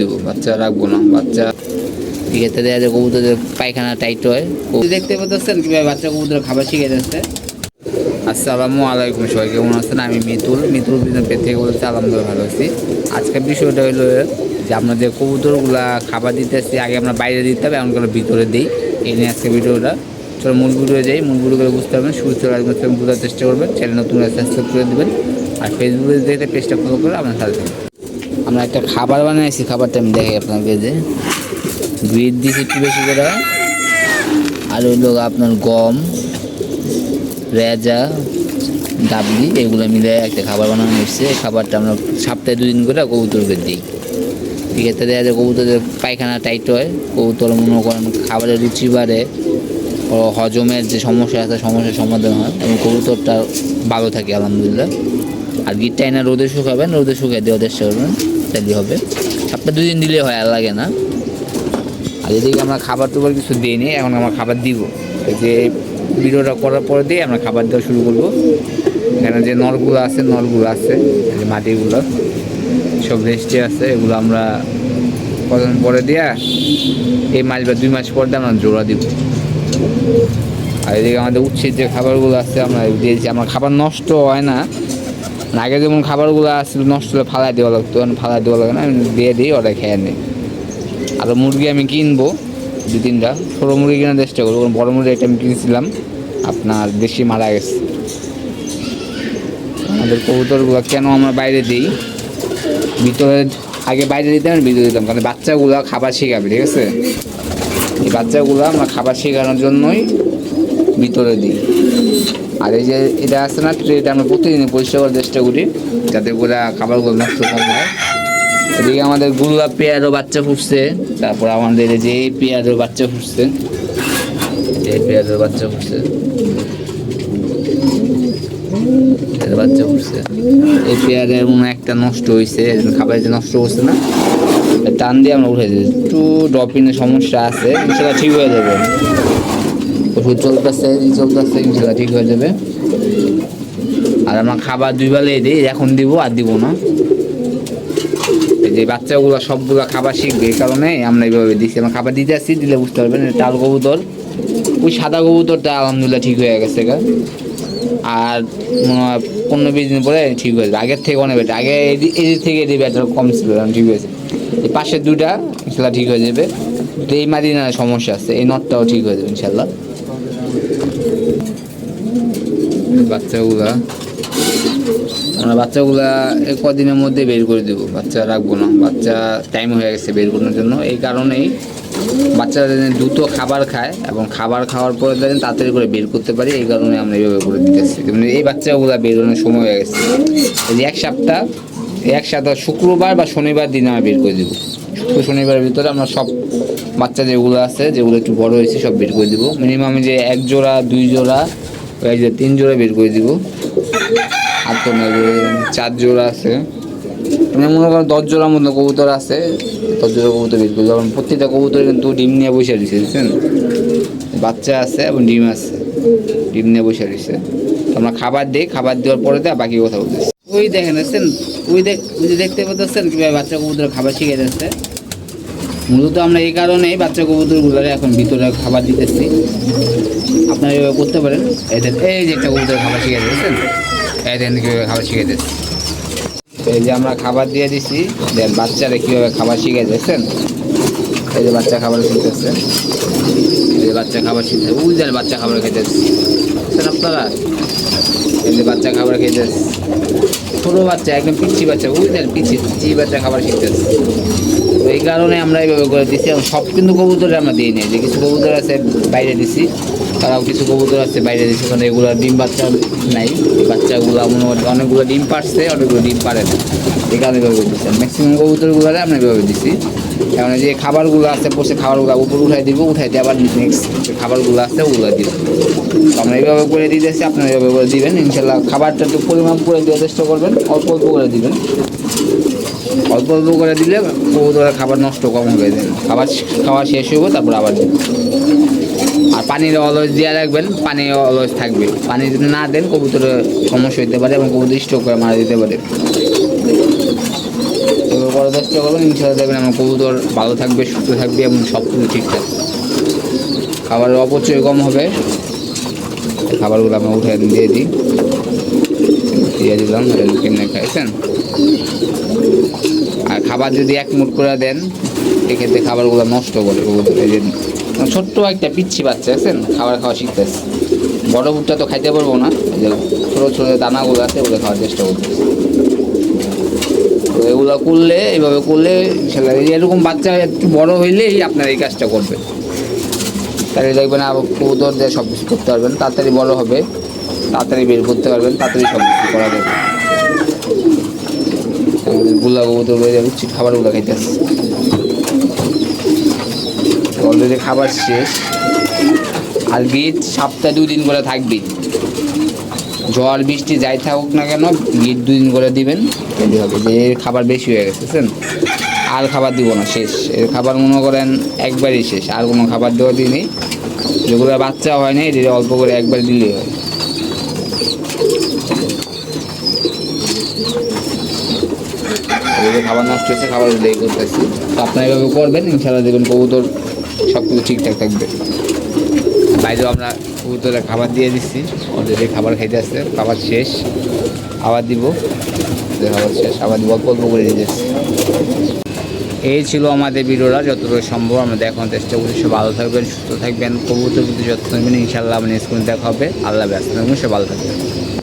দেবো, বাচ্চা রাখব না, বাচ্চা। ক্ষেত্রে দেওয়া যায়, কবুতরের পায়খানা টাইট হয়। দেখতে পাচ্ছেন কীভাবে বাচ্চা কবুতর খাবার শিখে যাচ্ছে। আসসালামু আলাইকুম, সবাই কেমন আছেন? আমি মিতুল। মিতুল বিজন পেট থেকে বলছি, আলহামদুলিল্লাহ ভালো আছি। আজকের বিষয়টা হলো যে, আমরা যে কবুতরগুলা খাবার দিতে দিতেছি, আগে আমরা বাইরে দিতে হবে এমন করে ভিতরে দিই। এই নিয়ে আজকে ভিডিওটা। চলো মূল ভিডিও যাই। মূল করে বুঝতে পারবেন থেকে আজকে বোঝার চেষ্টা করবেন। চ্যানেল নতুন সাবস্ক্রাইব করে দেবেন। আর ফেসবুকে দেখতে পেজটা ফলো করে আপনার সাথে। আমরা একটা খাবার বানিয়েছি খাবারটা আমি দেখাই আপনাকে যে গ্রিড দিয়েছি একটু বেশি করে। আর হইল আপনার গম, রেজা, ডাবলি, এগুলো মিলে একটা খাবার বানানো হচ্ছে খাবারটা আমরা সপ্তাহে দুদিন করে কবুতরকে দিই। আছে, দেখা যায় কবুতরের পায়খানা টাইট হয়। কবুতর মনে করেন খাবারের রুচি বাড়ে হজমের যে সমস্যা আছে, সমস্যার সমাধান হয় এবং কবুতরটা ভালো থাকে, আলহামদুলিল্লাহ। আর গিটটা এনে রোদে শুকাবেন, রোদে শুকিয়ে দেওয়ার চেষ্টা করবেন। তাহলে হবে। সপ্তাহে দুদিন দিলে হয়, আর লাগে না। আর এদিকে আমরা খাবার টুবার কিছু দিইনি এখন আমরা খাবার দিব। এই যে ভিডিওটা করার পরে দিয়ে আমরা খাবার দেওয়া শুরু করব। এখানে যে নলগুলো আছে নলগুলো আছে যে মাটিগুলো, সব রেস্টে আছে। এগুলো আমরা কতদিন পরে দিয়া এই মাস বা দুই মাস পর দিয়ে আমরা জোড়া দিব। আর এদিকে আমাদের উচ্ছেদ যে খাবারগুলো আছে, আমরা দিয়েছি আমার খাবার নষ্ট হয় না। আগে যেমন খাবারগুলো আসছিল, নষ্ট হলে ফালাই দেওয়া লাগতো এখন ফালাই দেওয়া লাগে না, আমি দিয়ে দিই ওরা খেয়ে নিই। আর মুরগি আমি কিনবো দু তিনটা। ছোটো মুরগি কেনার চেষ্টা করব বড় মুরগি একটা আমি কিনেছিলাম, আপনার দেশি মারা গেছে। আমাদের কবুতরগুলো কেন আমরা বাইরে দিই? ভিতরে, আগে বাইরে দিতাম ভিতরে দিতাম, কারণ বাচ্চাগুলো খাবার শেখাবে, ঠিক আছে? এই বাচ্চাগুলো আমরা খাবার শেখানোর জন্যই ভিতরে দিই। আর এই যে এটা আছে না, এটা আমরা প্রতিদিন পরিষ্কার করার চেষ্টা করি যাতে করে খাবারগুলো নষ্ট হয়। এদিকে আমাদের গুল্লা পেয়ারও বাচ্চা ফুটছে, তারপর আমাদের এই যে এই পেয়ারও বাচ্চা ফুটছে। এই পেয়ারের বাচ্চা ফুটছে। বাচ্চা ফুটছে। এই পেয়ারে মনে একটা নষ্ট হয়েছে খাবার যে নষ্ট করছে না টান দিয়ে আমরা উঠে দিই একটু ড্রপিনের সমস্যা আছে সেটা ঠিক হয়ে যাবে। ওষুধ চলতেছে চলতেছে, ইনশাল্লাহ ঠিক হয়ে যাবে। আর আমরা খাবার দুই বেলায় দিই, এখন দিব আর দিব না। এই যে বাচ্চাগুলো সবগুলো খাবার শিখবে, এই কারণে আমরা এইভাবে দিচ্ছি আমরা খাবার দিতে আসছি, দিলে বুঝতে পারবেন টাল কবুতর। ওই সাদা কবুতরটা আলহামদুলিল্লাহ ঠিক হয়ে গেছে গা। আর মনে হয় পনেরো বিশ দিন পরে ঠিক হয়ে যাবে। আগের থেকে অনেক বেটার আগে এই দি- থেকে এই ব্যাটার কম ছিল ঠিক হয়েছে। এই পাশের দুটা ইনশাল্লাহ ঠিক হয়ে যাবে। তো এই মাদিনার সমস্যা আছে, এই নটটাও ঠিক হয়ে যাবে, ইনশাল্লাহ। বাচ্চাগুলা। আমরা বাচ্চাগুলা এই কদিনের মধ্যে বের করে দেবো। বাচ্চা রাখব না। বাচ্চা টাইম হয়ে গেছে বের করানোর জন্য। এই কারণেই বাচ্চারা যেন দ্রুত খাবার খায় এবং খাবার খাওয়ার পরে যেন তাড়াতাড়ি করে বের করতে পারি, এই কারণে আমরা এইভাবে করে দিতেছি। মানে এই বাচ্চাগুলা বেরোনোর সময় হয়ে গেছে। এক সপ্তাহ এক সপ্তাহ শুক্রবার বা শনিবার দিন আমরা বের করে দেবো। শুক্র শনিবারের ভিতরে আমরা সব বাচ্চা যেগুলো আছে, যেগুলো একটু বড় হয়েছে, সব বের করে দিব। মিনিমাম যে এক জোড়া, দুই জোড়া এই যে তিন জোড়া বের করে দিব। আর তো না চার জোড়া আছে। মানে মনে করেন দশ জোড়ার মতো কবুতর আছে। দশ জোড়া কবুতর বের করব কারণ প্রত্যেকটা কবুতর কিন্তু ডিম নিয়ে বসে দিচ্ছে বুঝছেন? বাচ্চা আছে এবং ডিম আছে। ডিম নিয়ে বসে দিচ্ছে আমরা খাবার দিই, খাবার দেওয়ার পরে দেয় বাকি কথা বলতেছি। ওই দেখেন ওই দেখ ওই যে দেখতে পাচ্ছেন কীভাবে বাচ্চা কবুতর খাবার শিখে যাচ্ছে? মূলত আমরা এই কারণেই বাচ্চা কবুতরগুলো এখন ভিতরে খাবার দিতেছি। আপনারা এভাবে করতে পারেন। এদের এই যে একটা কবুতর খাবার শিখে দিয়েছেন। এদের কীভাবে খাবার শিখে দিচ্ছে এই যে আমরা খাবার দিয়ে দিছি, দেন বাচ্চারা কীভাবে খাবার শিখে দিয়েছেন। এই যে বাচ্চা খাবার শিখতেছে। এই যে বাচ্চা খাবার শিখতে যে বাচ্চা খাবার খেতেছে আপনারা? এই যে বাচ্চা খাবার খেতেছে ছোটো বাচ্চা, একদম পিচ্ছি বাচ্চা। দেন পিচ্ছি পিচ্ছি বাচ্চা খাবার শিখতেছে। তো এই কারণে আমরা এইভাবে করে দিচ্ছি সব কিন্তু কবুতরে আমরা দিই নাই। যে কিছু কবুতর আছে বাইরে দিছি, তারাও কিছু কবুতর আছে বাইরে দিছি কারণ এগুলো ডিম বাচ্চা নাই। বাচ্চাগুলো মনে হয় অনেকগুলো ডিম পারছে অনেকগুলো ডিম পারে না। এই কারণে এভাবে দিচ্ছি ম্যাক্সিমাম কবুতরগুলো আমরা এভাবে দিছি। এখন যে খাবারগুলো আছে বসে খাবারগুলো উপর উঠাই দিব, উঠাই দিয়ে আবার নেক্সট খাবারগুলো আছে, ওগুলো দিব। আমরা এইভাবে করে দিতেছি, আপনারা এইভাবে করে দিবেন। ইনশাল্লাহ খাবারটা একটু পরিমাপ করে দেওয়ার চেষ্টা করবেন, অল্প অল্প করে দিবেন। অল্প অল্প করে দিলে কবুতরের খাবার নষ্ট কম হবে খাবার খাওয়া শেষ হইব তারপর আবার দেন আর পানির অলস দিয়ে রাখবেন, পানি অলস থাকবে। পানি যদি না দেন কবুতরের সমস্যা হতে পারে এবং কবুতর স্ট্রোক করে মারা দিতে পারে। তো করার চেষ্টা করবেন ইনশাল্লাহ দেখবেন আমার কবুতর ভালো থাকবে, সুস্থ থাকবে এবং সব কিছু ঠিকঠাক। খাবারের অপচয় কম হবে। খাবারগুলো আমরা উঠে দিয়ে দিই। দিয়ে দিলাম কিনে খাইছেন। খাবার যদি এক মুঠ করে দেন, এক্ষেত্রে খাবারগুলো নষ্ট করে কবুতর ছোট্ট একটা পিচ্ছি বাচ্চা আছেন খাবার খাওয়া শিখতেছে। বড় বুটটা তো খাইতে পারব না। ছোটো ছোটো দানাগুলো আছে, ওগুলো খাওয়ার চেষ্টা করতেছে। তো এগুলো করলে, এইভাবে করলে এরকম বাচ্চা একটু বড় হইলেই আপনার এই কাজটা করবে। তাহলে দেখবেন আবার কবুতরদের সব কিছু করতে পারবেন। তাড়াতাড়ি বড় হবে, তাড়াতাড়ি বের করতে পারবেন, তাড়াতাড়ি সব কিছু করা যাবে। গুলা কবুতর বেড়ে উচিত খাবারগুলো খাইতেছে অলরেডি খাবার শেষ। আর গিট সপ্তাহে দুদিন করে থাকবি। ঝড় বৃষ্টি যাই থাকুক না কেন, গিট দুদিন করে দিবেন। তাহলে হবে। যে এর খাবার বেশি হয়ে গেছে আর খাবার দিব না, শেষ। এর খাবার মনে করেন একবারই শেষ। আর কোনো খাবার দেওয়া দিনই। যেগুলো বাচ্চা হয় না এটা অল্প করে একবার দিলেই হয়। এদিকে খাবার নষ্ট হচ্ছে খাবার উল্লেখ করতেছি। তো আপনারা এভাবে করবেন ইনশাল্লাহ দেখবেন কবুতর সব কিছু ঠিকঠাক থাকবে। বাইরেও আমরা কবুতরে খাবার দিয়ে দিচ্ছি। অলরেডি খাবার খাইতে আসছে, খাবার শেষ। আবার দিব। খাবার শেষ, আবার দিব, অল্প অল্প করে দিয়ে এই ছিল আমাদের ভিডিওটা, যতটুকু সম্ভব। আমরা দেখানোর চেষ্টা করছি। সব ভালো থাকবেন, সুস্থ থাকবেন। কবুতর প্রতি যত্ন নেবেন ইনশাল্লাহ মানে স্কুল দেখা হবে। আল্লাহ ব্যস্ত থাকবেন সব ভালো থাকবেন।